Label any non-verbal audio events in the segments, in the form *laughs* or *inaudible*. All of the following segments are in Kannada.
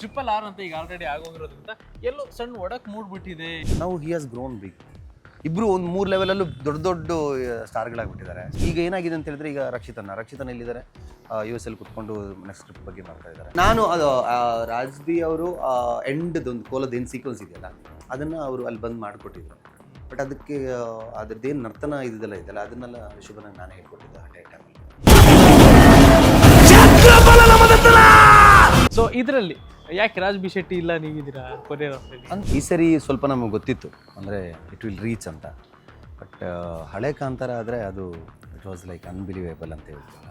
ಟ್ರಿಪಲ್ ಆರ್ ಅಂತ ಈಗ ಆಲ್ರೆಡಿ ಆಗೋಗಿರೋದ್ರಿಂದ ಎಲ್ಲೋ ಸಣ್ಣ ಒಡಕ್ ಮೂಡ್ಬಿಟ್ಟಿದೆ. ನಾವು ಹಿ ಹಾಸ್ ಗ್ರೋನ್ ಬಿಗ್ ಇಬ್ರು ಒಂದು ಮೂರು ಲೆವೆಲಲ್ಲೂ ದೊಡ್ಡ ದೊಡ್ಡ ಸ್ಟಾರ್ಗಳಾಗ್ಬಿಟ್ಟಿದ್ದಾರೆ. ಈಗ ಏನಾಗಿದೆ ಅಂತ ಹೇಳಿದ್ರೆ ಈಗ ರಕ್ಷಿತನ ರಕ್ಷಿತನ ಎಲ್ಲಿದ್ದಾರೆ? ಯು ಎಸ್ ಎಲ್ ಕುತ್ಕೊಂಡು ನೆಕ್ಸ್ಟ್ ಟ್ರಿಪ್ ಬಗ್ಗೆ ಮಾಡ್ತಾ ಇದ್ದಾರೆ. ನಾನು ಅದು ರಾಜ್ಬಿ ಅವರು ಎಂಡ್ ಒಂದು ಕೋಲದ ಏನು ಸೀಕ್ವೆನ್ಸ್ ಇದೆಯಲ್ಲ ಅದನ್ನ ಅವರು ಅಲ್ಲಿ ಬಂದು ಮಾಡಿಕೊಟ್ಟಿದ್ರು. ಬಟ್ ಅದಕ್ಕೆ ಅದ್ರದ್ದೇನು ನರ್ತನ ಇದೆಲ್ಲ ಇದೆಯಲ್ಲ ಅದನ್ನೆಲ್ಲ ಶುಭನ ನಾನು ಹೇಳ್ಕೊಟ್ಟಿದ್ದೆ ಆ ಟೈಮಲ್ಲಿ ಸೊ ಇದರಲ್ಲಿ ಯಾಕೆ ರಾಜ್ ಬಿ ಶೆಟ್ಟಿ ಇಲ್ಲ ನೀವಿದ್ದೀರಾ ಕೊರಿಯರ್ ಅಂದ್ರೆ ಈ ಸರಿ ಸ್ವಲ್ಪ ನಮಗೆ ಗೊತ್ತಿತ್ತು. ಅಂದರೆ ಇಟ್ ವಿಲ್ ರೀಚ್ ಅಂತ. ಬಟ್ ಹಳೆ ಕಾಂತಾರ ಆದರೆ ಅದು ಇಟ್ ವಾಸ್ ಲೈಕ್ ಅನ್ಬಿಲಿವೇಬಲ್ ಅಂತ ಹೇಳ್ತೀವಲ್ಲ.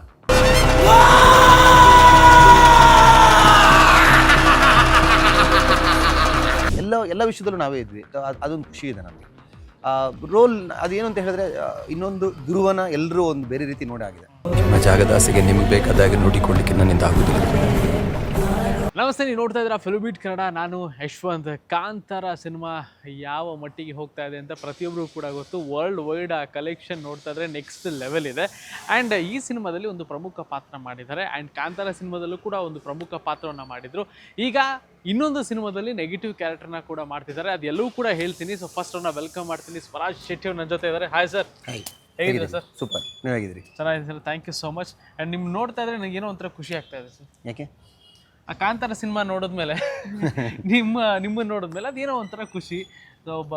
ಎಲ್ಲ ಎಲ್ಲ ವಿಷಯದಲ್ಲೂ ನಾವೇ ಇದ್ವಿ. ಅದ್- ಅದೊಂದು ಖುಷಿ ಇದೆ ನಮಗೆ. ರೋಲ್ ಅದೇನು ಅಂತ ಹೇಳಿದ್ರೆ ಇನ್ನೊಂದು ಧ್ರುವನ ಎಲ್ಲರೂ ಒಂದು ಬೇರೆ ರೀತಿ ನೋಡಿ ಆಗಿದೆ. ನಿಮ್ಮ ಜಾಗದಾಸೆಗೆ ನಿಮಗೆ ಬೇಕಾದಾಗ ನೋಡಿಕೊಳ್ಳಿಕ್ಕೆ ನನ್ನಿಂದ ಆಗುವುದಿಲ್ಲ. ನಮಸ್ತೆ ನೀವು ನೋಡ್ತಾ ಇದ್ದೀರಾ ಫಿಲ್ಬೀಟ್ ಕನ್ನಡ ನಾನು ಯಶ್ವಂತ್. ಕಾಂತಾರ ಸಿನಿಮಾ ಯಾವ ಮಟ್ಟಿಗೆ ಹೋಗ್ತಾ ಇದೆ ಅಂತ ಪ್ರತಿಯೊಬ್ಬರು ಕೂಡ ಗೊತ್ತು. ವರ್ಲ್ಡ್ ವೈಡ್ ಆ ಕಲೆಕ್ಷನ್ ನೋಡ್ತಾ ಇದ್ರೆ ನೆಕ್ಸ್ಟ್ ಲೆವೆಲ್ ಇದೆ. ಆ್ಯಂಡ್ ಈ ಸಿನಿಮಾದಲ್ಲಿ ಒಂದು ಪ್ರಮುಖ ಪಾತ್ರ ಮಾಡಿದ್ದಾರೆ. ಆ್ಯಂಡ್ ಕಾಂತಾರ ಸಿನಿಮಾದಲ್ಲೂ ಕೂಡ ಒಂದು ಪ್ರಮುಖ ಪಾತ್ರವನ್ನು ಮಾಡಿದರು. ಈಗ ಇನ್ನೊಂದು ಸಿನಿಮಾದಲ್ಲಿ ನೆಗೆಟಿವ್ ಕ್ಯಾರೆಕ್ಟರ್ನ ಕೂಡ ಮಾಡ್ತಿದ್ದಾರೆ. ಅದೆಲ್ಲವೂ ಕೂಡ ಹೇಳ್ತೀನಿ. ಸೊ ಫಸ್ಟ್ ಅವ್ರನ್ನ ವೆಲ್ಕಮ್ ಮಾಡ್ತೀನಿ. ಸ್ವರಾಜ್ ಶೆಟ್ಟಿ ಅವ್ರು ನನ್ನ ಜೊತೆ ಇದ್ದಾರೆ ಹಾಯ್ ಸರ್ ಹೇಗಿದ್ದೀರಾ ಸರ್ ಸೂಪರ್ ನೀವು ಹೇಗಿದ್ದೀರಿ? ಚೆನ್ನಾಗಿದೆ sir thank you so much and ನಿಮ್ಗೆ ನೋಡ್ತಾ ಇದ್ರೆ ನನಗೇನೋ ಒಂಥರ ಖುಷಿ ಆಗ್ತಾ ಇದೆ ಸರ್ ಯಾಕೆ? ಆ ಕಾಂತಾರ ಸಿನಿಮಾ ನೋಡಿದ್ಮೇಲೆ *laughs* ನಿಮ್ಮ ನಿಮ್ಮನ್ನು ನೋಡಿದ್ಮೇಲೆ ಅದೇನೋ ಒಂಥರ ಖುಷಿ. ಸೊ ಒಬ್ಬ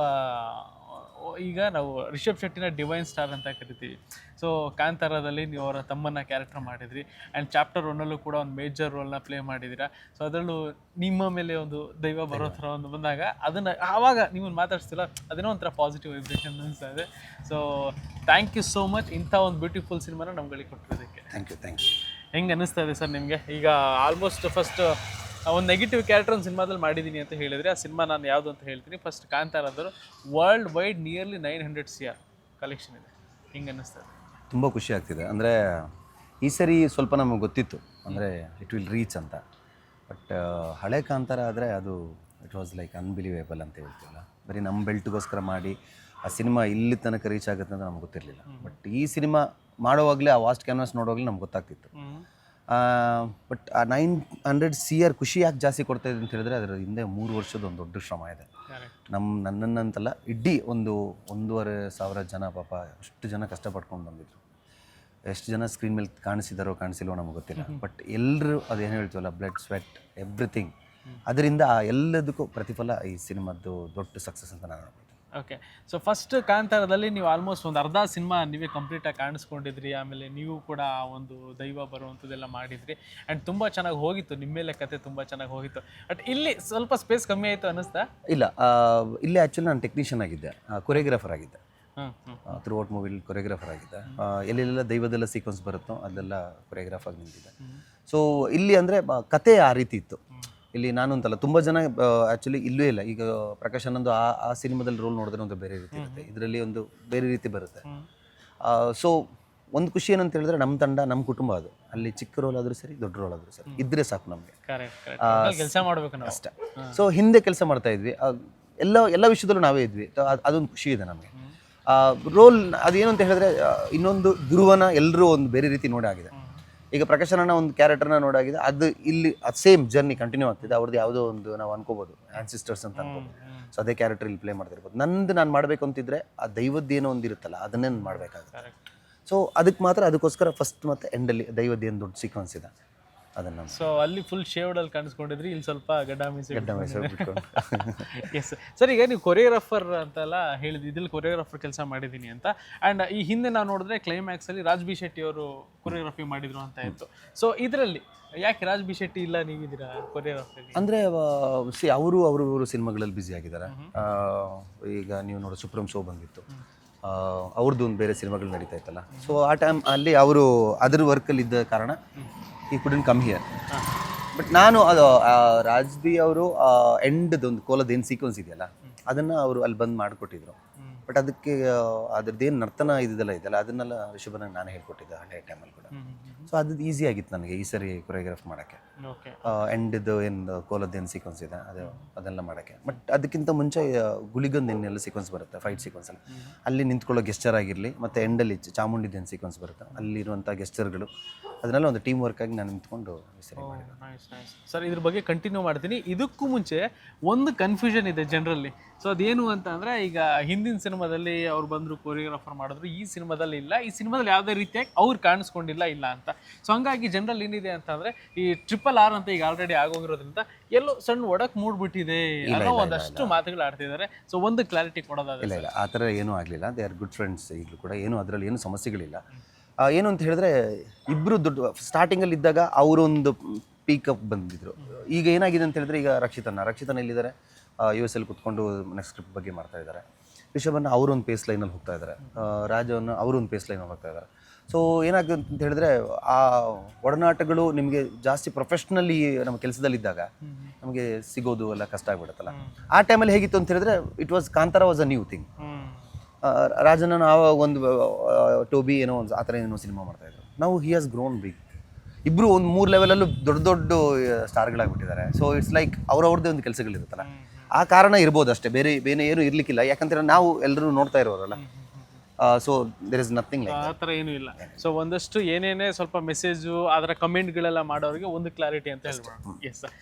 ಈಗ ನಾವು ರಿಷಬ್ ಶೆಟ್ಟಿನ ಡಿವೈನ್ ಸ್ಟಾರ್ ಅಂತ ಕರಿತೀವಿ. ಸೊ ಕಾಂತಾರದಲ್ಲಿ ನೀವು ಅವರ ತಮ್ಮನ್ನ ಕ್ಯಾರೆಕ್ಟರ್ ಮಾಡಿದ್ರಿ. ಆ್ಯಂಡ್ ಚಾಪ್ಟರ್ ಒನ್ನಲ್ಲೂ ಕೂಡ ಒಂದು ಮೇಜರ್ ರೋಲ್ನ ಪ್ಲೇ ಮಾಡಿದ್ದೀರಾ ಸೊ ಅದರಲ್ಲೂ ನಿಮ್ಮ ಮೇಲೆ ಒಂದು ದೈವ ಬರೋ ಥರ ಒಂದು ಬಂದಾಗ ಅದನ್ನು ಆವಾಗ ನಿಮ್ಮನ್ನು ಮಾತಾಡ್ಸ್ತಿಲ್ಲ ಅದೇನೋ ಒಂಥರ ಪಾಸಿಟಿವ್ ವೈಬ್ರೇಷನ್ ಅನಿಸ್ತಾ ಇದೆ. So thank you so much ಇಂಥ ಒಂದು ಬ್ಯೂಟಿಫುಲ್ ಸಿನಿಮಾನ ನಮ್ಗಳಿಗೆ ಕೊಟ್ಟಿರೋದಕ್ಕೆ. ಥ್ಯಾಂಕ್ ಯು ಥ್ಯಾಂಕ್ ಯು ಹೆಂಗೆ ಅನ್ನಿಸ್ತಾ ಇದೆ ಸರ್ ನಿಮಗೆ? ಈಗ ಆಲ್ಮೋಸ್ಟ್ ಫಸ್ಟ್ ಒಂದು ನೆಗೆಟಿವ್ ಕ್ಯಾರೆಕ್ಟರ್ ಒಂದು ಸಿನಿಮಾದಲ್ಲಿ ಮಾಡಿದ್ದೀನಿ ಅಂತ ಹೇಳಿದರೆ ಆ ಸಿನಿಮಾ ನಾನು ಯಾವುದು ಅಂತ ಹೇಳ್ತೀನಿ. ಫಸ್ಟ್ ಕಾಂತಾರ ಅಂದರು worldwide nearly nine hundred C R collection ಇದೆ. ಹಿಂಗೆ ಅನ್ನಿಸ್ತಾ ಇದೆ ತುಂಬ ಖುಷಿ ಆಗ್ತಿದೆ. ಅಂದರೆ ಈ ಸರಿ ಸ್ವಲ್ಪ ನಮಗೆ ಗೊತ್ತಿತ್ತು. ಅಂದರೆ ಇಟ್ ವಿಲ್ ರೀಚ್ ಅಂತ. ಬಟ್ ಹಳೆ ಕಾಂತಾರ ಆದರೆ ಅದು ಇಟ್ ವಾಸ್ ಲೈಕ್ ಅನ್ಬಿಲಿವೇಬಲ್ ಅಂತ ಹೇಳ್ತೀವಲ್ಲ. ಬರೀ ನಮ್ಮ ಬೆಲ್ಟ್ಗೋಸ್ಕರ ಮಾಡಿ ಆ ಸಿನಿಮಾ ಇಲ್ಲಿ ತನಕ ರೀಚ್ ಆಗುತ್ತೆ ಅಂತ ನಮ್ಗೆ ಗೊತ್ತಿರಲಿಲ್ಲ. ಬಟ್ ಈ ಸಿನಿಮಾ ಮಾಡೋವಾಗಲೇ ಆ ವಾಸ್ಟ್ ಕ್ಯಾನ್ವಾಸ್ ನೋಡೋವಾಗಲೇ ನಮ್ಗೆ ಗೊತ್ತಾಗ್ತಿತ್ತು. ಬಟ್ ಆ ನೈನ್ ಹಂಡ್ರೆಡ್ ಸಿ ಆರ್ ಖುಷಿ ಯಾಕೆ ಜಾಸ್ತಿ ಕೊಡ್ತಾ ಇದೆ ಅಂತ ಹೇಳಿದ್ರೆ ಅದರ ಹಿಂದೆ ಮೂರು ವರ್ಷದ ಒಂದು ದೊಡ್ಡ ಶ್ರಮ ಇದೆ. ನಮ್ಮ ನನ್ನನ್ನಂತಲ್ಲ ಇಡೀ ಒಂದು ಒಂದೂವರೆ ಸಾವಿರ ಜನ ಪಾಪ ಅಷ್ಟು ಜನ ಕಷ್ಟಪಡ್ಕೊಂಡು ಬಂದಿದ್ರು. ಎಷ್ಟು ಜನ ಸ್ಕ್ರೀನ್ ಮೇಲೆ ಕಾಣಿಸಿದಾರೋ ಕಾಣಿಸಿಲ್ವೋ ನಮಗೆ ಗೊತ್ತಿಲ್ಲ. ಬಟ್ ಎಲ್ಲರೂ ಅದೇನು ಹೇಳ್ತೀವಲ್ಲ ಬ್ಲಡ್ ಸ್ವೆಟ್ ಎವ್ರಿಥಿಂಗ್ ಅದರಿಂದ ಆ ಎಲ್ಲದಕ್ಕೂ ಪ್ರತಿಫಲ ಈ ಸಿನಿಮಾದ್ದು ದೊಡ್ಡ ಸಕ್ಸಸ್ ಅಂತ ನಾನು ಓಕೆ ಸೊ ಫಸ್ಟ್ ಕಾಂತಾರದಲ್ಲಿ ನೀವು ಆಲ್ಮೋಸ್ಟ್ ಒಂದು ಅರ್ಧ ಸಿನಿಮಾ ನೀವೇ ಕಂಪ್ಲೀಟಾಗಿ ಕಾಣಿಸ್ಕೊಂಡಿದ್ರಿ. ಆಮೇಲೆ ನೀವು ಕೂಡ ಆ ಒಂದು ದೈವ ಬರುವಂಥದ್ದೆಲ್ಲ ಮಾಡಿದ್ರಿ. ಆ್ಯಂಡ್ ತುಂಬ ಚೆನ್ನಾಗಿ ಹೋಗಿತ್ತು. ನಿಮ್ಮ ಮೇಲೆ ಕತೆ ತುಂಬ ಚೆನ್ನಾಗಿ ಹೋಗಿತ್ತು. ಬಟ್ ಇಲ್ಲಿ ಸ್ವಲ್ಪ ಸ್ಪೇಸ್ ಕಮ್ಮಿ ಆಯಿತು ಅನ್ನಿಸ್ತಾ? ಇಲ್ಲ. ಇಲ್ಲಿ ಆ್ಯಕ್ಚುಲಿ ನಾನು ಟೆಕ್ನಿಷಿಯನ್ ಆಗಿದ್ದೆ. ಕೊರಿಯೋಗ್ರಾಫರ್ ಆಗಿದ್ದೆ. ಥ್ರೂ ಔಟ್ ಮೂವಿಲಿ ಕೊರಿಯೋಗ್ರಾಫರ್ ಆಗಿದ್ದೆ. ಎಲ್ಲೆಲ್ಲ ದೈವದೆಲ್ಲ ಸೀಕ್ವೆನ್ಸ್ ಬರುತ್ತೋ ಅದೆಲ್ಲ ಕೊರಿಯೋಗ್ರಾಫ್ ಆಗಿ ನಿಂತಿದ್ದೆ. ಸೊ ಇಲ್ಲಿ ಅಂದರೆ ಕತೆ ಆ ರೀತಿ ಇತ್ತು. ಇಲ್ಲಿ ನಾನು ಅಂತಲ್ಲ ತುಂಬ ಜನ ಆ್ಯಕ್ಚುಲಿ ಇಲ್ಲೂ ಇಲ್ಲ. ಈಗ ಪ್ರಕಾಶ್ ಅನ್ನೊಂದು ಆ ಆ ಸಿನಿಮಾದಲ್ಲಿ ರೋಲ್ ನೋಡಿದ್ರೆ ಒಂದು ಬೇರೆ ರೀತಿ ಇರುತ್ತೆ. ಇದರಲ್ಲಿ ಒಂದು ಬೇರೆ ರೀತಿ ಬರುತ್ತೆ. ಸೊ ಒಂದು ಖುಷಿ ಏನಂತ ಹೇಳಿದ್ರೆ ನಮ್ಮ ತಂಡ ನಮ್ಮ ಕುಟುಂಬ ಅದು. ಅಲ್ಲಿ ಚಿಕ್ಕ ರೋಲ್ ಆದರೂ ಸರಿ ದೊಡ್ಡ ರೋಲ್ ಆದರೂ ಸರಿ. ಇದ್ರೆ ಸಾಕು ನಮಗೆ. ಕೆಲಸ ಮಾಡಬೇಕು ಅಷ್ಟೇ. ಸೊ ಹಿಂದೆ ಕೆಲಸ ಮಾಡ್ತಾ ಇದ್ವಿ. ಎಲ್ಲ ಎಲ್ಲ ವಿಷಯದಲ್ಲೂ ನಾವೇ ಇದ್ವಿ. ಅದೊಂದು ಖುಷಿ ಇದೆ ನಮಗೆ. ರೋಲ್ ಅದೇನು ಅಂತ ಹೇಳಿದ್ರೆ ಇನ್ನೊಂದು ಗುರುವನ ಎಲ್ಲರೂ ಒಂದು ಬೇರೆ ರೀತಿ ನೋಡಿ ಆಗಿದೆ. ಈಗ ಪ್ರಕಾಶನ ಒಂದು ಕ್ಯಾರೆಕ್ಟರ್ನ ನೋಡಾಗಿದೆ ಅದು ಇಲ್ಲಿ ಅದು ಸೇಮ್ ಜರ್ನಿ ಕಂಟಿನ್ಯೂ ಆಗ್ತಿದೆ. ಅವ್ರದ್ದು ಯಾವುದೋ ಒಂದು ನಾವು ಅನ್ಕೋಬೋದು ಆನ್ಸಿಸ್ಟರ್ಸ್ ಅಂತ ಅನ್ಕೋಬೋದು. ಸೊ ಅದೇ ಕ್ಯಾರೆಕ್ಟರ್ ಇಲ್ಲಿ ಪ್ಲೇ ಮಾಡ್ತಿರ್ಬೋದು. ನಂದು ನಾನು ಮಾಡಬೇಕು ಅಂತಿದ್ರೆ ಆ ದೈವದ್ದೇನೋ ಒಂದು ಇರುತ್ತಲ್ಲ ಅದನ್ನೇ ನಾನು ಮಾಡಬೇಕಾಗುತ್ತೆ. ಸೊ ಅದಕ್ಕೆ ಮಾತ್ರ ಅದಕ್ಕೋಸ್ಕರ ಫಸ್ಟ್ ಮತ್ತು ಎಂಡಲ್ಲಿ ದೈವದ್ದೇನು ದೊಡ್ಡ ಸೀಕ್ವೆನ್ಸ್ ಇದೆ. ಅದನ್ನು ಸೊ ಅಲ್ಲಿ ಫುಲ್ ಶೇವ್ಡಲ್ಲಿ ಕಾಣಿಸ್ಕೊಂಡಿದ್ರಿ ಇಲ್ಲಿ ಸ್ವಲ್ಪ ಗಡ್ಡ ಮೀಸೆ ಗಡ್ಡ ಮೀಸೆ ಬಿಟ್ಕೊಂಡು. *laughs* ಎಸ್ ಸರ್ ಈಗ ನೀವು ಕೊರಿಯೋಗ್ರಾಫರ್ ಅಂತೆಲ್ಲ ಹೇಳಿದ್ರಿ ಇದ್ರಲ್ಲಿ ಕೊರಿಯೋಗ್ರಾಫರ್ ಕೆಲಸ ಮಾಡಿದ್ದೀನಿ ಅಂತ. ಆ್ಯಂಡ್ ಈ ಹಿಂದೆ ನಾವು ನೋಡಿದ್ರೆ ಕ್ಲೈಮ್ಯಾಕ್ಸ್ ಅಲ್ಲಿ ರಾಜ್ ಬಿ ಶೆಟ್ಟಿ ಅವರು ಕೊರಿಯೋಗ್ರಫಿ ಮಾಡಿದ್ರು ಅಂತ ಇತ್ತು. ಸೊ ಇದರಲ್ಲಿ ಯಾಕೆ ರಾಜ್ ಬಿ ಶೆಟ್ಟಿ ಇಲ್ಲ ನೀವಿದ್ದೀರಾ ಕೊರಿಯೋಗ್ರಫಿ ಅಂದರೆ ಸಿ ಅವರು ಅವರು ಇವರು ಸಿನಿಮಾಗಳಲ್ಲಿ ಬ್ಯುಸಿ ಆಗಿದ್ದಾರೆ. ಆ, ಈಗ ನೀವು ನೋಡೋ ಸುಪ್ರೀಂ ಶೋ ಬಂದಿತ್ತು. ಆ, ಅವ್ರದ್ದು ಒಂದು ಬೇರೆ ಸಿನಿಮಾಗಳು ನಡೀತಾ ಇತ್ತಲ್ಲ. ಸೊ ಆ ಟೈಮ್ ಅಲ್ಲಿ ಅವರು ಅದ್ರ ವರ್ಕಲ್ಲಿ ಇದ್ದ ಕಾರಣ ಈ ಕುಡನ್ ಕಮ್ ಹಿಯರ್ ಬಟ್ ನಾನು ಅದು ರಾಜ್ಬಿ ಅವರು ಎಂಡ್ ಒಂದು ಕೋಲದ ಏನು ಸೀಕ್ವೆನ್ಸ್ ಇದೆಯಲ್ಲ ಅದನ್ನು ಅವರು ಅಲ್ಲಿ ಬಂದು ಮಾಡಿಕೊಟ್ಟಿದ್ರು. ಬಟ್ ಅದಕ್ಕೆ ಅದ್ರದ್ದೇನು ನರ್ತನ ಇದೆಲ್ಲ ಇದೆಯಲ್ಲ ಅದನ್ನೆಲ್ಲ ಋಷಭನ ನಾನು ಹೇಳ್ಕೊಟ್ಟಿದ್ದೆ ಹಳೆಯ ಟೈಮಲ್ಲಿ ಕೂಡ. ಸೊ ಅದು ಈಸಿ ಆಗಿತ್ತು ನನಗೆ ಈ ಸರಿ ಕೊರಿಯೋಗ್ರಾಫ್ ಮಾಡೋಕ್ಕೆ. ಓಕೆ ಎಂಡ್ದು ಏನು ಕೋಲದ್ದು ಏನು ಸೀಕ್ವೆನ್ಸ್ ಇದೆ? ಅದು ಅದೆಲ್ಲ ಮಾಡೋಕ್ಕೆ. ಬಟ್ ಅದಕ್ಕಿಂತ ಮುಂಚೆ ಗುಳಿಗೊಂದು ಏನೆಲ್ಲ ಸೀಕ್ವೆನ್ಸ್ ಬರುತ್ತೆ ಫೈಟ್ ಸೀಕ್ವೆನ್ಸ್ ಅಲ್ಲಿ ನಿಂತ್ಕೊಳ್ಳೋ ಗೆಸ್ಚರ್ ಆಗಿರಲಿ ಮತ್ತು ಎಂಡಲ್ಲಿ ಚಾಮುಂಡಿದ್ದು ಏನು ಸೀಕ್ವೆನ್ಸ್ ಬರುತ್ತೆ ಅಲ್ಲಿರುವಂಥ ಗೆಸ್ಚರ್ಗಳು ಅದನ್ನೆಲ್ಲ ಒಂದು ಟೀಮ್ ವರ್ಕ್ ಆಗಿ ನಾನು ನಿಂತ್ಕೊಂಡು ಸರಿ ಸರ್ ಇದ್ರ ಬಗ್ಗೆ ಕಂಟಿನ್ಯೂ ಮಾಡ್ತೀನಿ. ಇದಕ್ಕೂ ಮುಂಚೆ ಒಂದು ಕನ್ಫ್ಯೂಷನ್ ಇದೆ ಜನರಲ್ಲಿ ಸೊ ಅದೇನು ಅಂತ ಅಂದರೆ ಈಗ ಹಿಂದಿನ ಸಿನಿಮಾದಲ್ಲಿ ಅವ್ರು ಬಂದರು ಕೊರಿಯೋಗ್ರಾಫರ್ ಮಾಡಿದ್ರು ಈ ಸಿನಿಮಾದಲ್ಲಿ ಇಲ್ಲ. ಈ ಸಿನಿಮಾದಲ್ಲಿ ಯಾವುದೇ ರೀತಿಯಾಗಿ ಅವ್ರು ಕಾಣಿಸ್ಕೊಂಡಿಲ್ಲ ಇಲ್ಲ ಅಂತ. ಸೊ ಹಂಗಾಗಿ ಜನರಲ್ಲಿ ಏನಿದೆ ಅಂತಂದರೆ ಈ ಟ್ರಿಪಲ್ ಆರ್ ಅಂತ ಈಗ ಆಲ್ರೆಡಿ ಆಗೋಗಿರೋದ್ರಿಂದ ಎಲ್ಲೋ ಸಣ್ಣ ಒಡಕ್ ಮೂಡ್ಬಿಟ್ಟಿದೆ ಅನ್ನೋ ಒಂದಷ್ಟು ಮಾತುಗಳು ಆಡ್ತಿದ್ದಾರೆ. ಸೊ ಒಂದು ಕ್ಲಾರಿಟಿ ಕೊಡೋದಾದ್ರೆ ಇಲ್ಲ ಇಲ್ಲ ಆ ಥರ ಏನೂ ಆಗಲಿಲ್ಲ. ದೇ ಆರ್ ಗುಡ್ ಫ್ರೆಂಡ್ಸ್ ಈಗಲೂ ಕೂಡ. ಏನು ಅದರಲ್ಲಿ ಏನು ಸಮಸ್ಯೆಗಳಿಲ್ಲ. ಆ, ಏನು ಅಂತ ಹೇಳಿದ್ರೆ ಇಬ್ಬರು ದೊಡ್ಡ ಸ್ಟಾರ್ಟಿಂಗಲ್ಲಿ ಇದ್ದಾಗ ಅವರೊಂದು ಪೀಕಪ್ ಬಂದಿದ್ರು. ಈಗ ಏನಾಗಿದೆ ಅಂತ ಹೇಳಿದ್ರೆ ಈಗ ರಕ್ಷಿತನ ರಕ್ಷಿತನ ಎಲ್ಲಿದ್ದಾರೆ? ಯು ಎಸ್ ಎಲ್ ಕುತ್ಕೊಂಡು ನೆಕ್ಸ್ಟ್ ಸ್ಕ್ರಿಪ್ಟ್ ಬಗ್ಗೆ ಮಾಡ್ತಾ ಇದ್ದಾರೆ. ರಿಷಭನ್ನ ಅವರೊಂದು ಪೇಸ್ ಲೈನಲ್ಲಿ ಹೋಗ್ತಾ ಇದ್ದಾರೆ. ರಾಜವನ್ನು ಅವರೊಂದು ಪೇಸ್ ಲೈನಲ್ಲಿ ಹೋಗ್ತಾ ಇದ್ದಾರೆ. ಸೊ ಏನಾಗುತ್ತೆ ಅಂತ ಹೇಳಿದ್ರೆ, ಆ ಒಡನಾಟಗಳು ನಿಮಗೆ ಜಾಸ್ತಿ ಪ್ರೊಫೆಷ್ನಲಿ ನಮ್ಮ ಕೆಲಸದಲ್ಲಿದ್ದಾಗ ನಮಗೆ ಸಿಗೋದು ಎಲ್ಲ ಕಷ್ಟ ಆಗ್ಬಿಡುತ್ತಲ್ಲ. ಆ ಟೈಮಲ್ಲಿ ಹೇಗಿತ್ತು ಅಂತ ಹೇಳಿದ್ರೆ it was Kantara was a new thing ರಾಜನ ನಾವು ಒಂದು ಟೋಬಿ ಏನೋ ಒಂದು, ಆ ಥರ ಏನೋ ಸಿನಿಮಾ ಮಾಡ್ತಾ ಇದ್ರು. ನಾವು ಹಿ ಹ್ಯಾಸ್ ಗ್ರೋನ್ ಬಿಗ್ ಇಬ್ಬರು ಒಂದು ಮೂರು ಲೆವೆಲಲ್ಲೂ ದೊಡ್ಡ ದೊಡ್ಡ ಸ್ಟಾರ್ಗಳಾಗ್ಬಿಟ್ಟಿದ್ದಾರೆ ಸೊ ಇಟ್ಸ್ ಲೈಕ್ ಅವ್ರವ್ರದ್ದೇ ಒಂದು ಕೆಲಸಗಳಿರುತ್ತಲ್ಲ. ಆ ಕಾರಣ ಇರ್ಬೋದು ಅಷ್ಟೇ. ಬೇರೆ ಬೇರೆ ಏನು ಇರಲಿಕ್ಕಿಲ್ಲ. ಯಾಕಂದ್ರೆ ನಾವು ಎಲ್ಲರೂ ನೋಡ್ತಾ ಇರೋರಲ್ಲ. So there is nothing like ಆ ಥರ ಏನೂ ಇಲ್ಲ. ಸೊ ಒಂದಷ್ಟು ಏನೇನೇ ಸ್ವಲ್ಪ ಮೆಸೇಜು ಅದರ ಕಮೆಂಟ್ಗಳೆಲ್ಲ ಮಾಡೋರಿಗೆ ಒಂದು ಕ್ಲಾರಿಟಿ ಅಂತ ಹೇಳ್ಬೋದು. Yes sir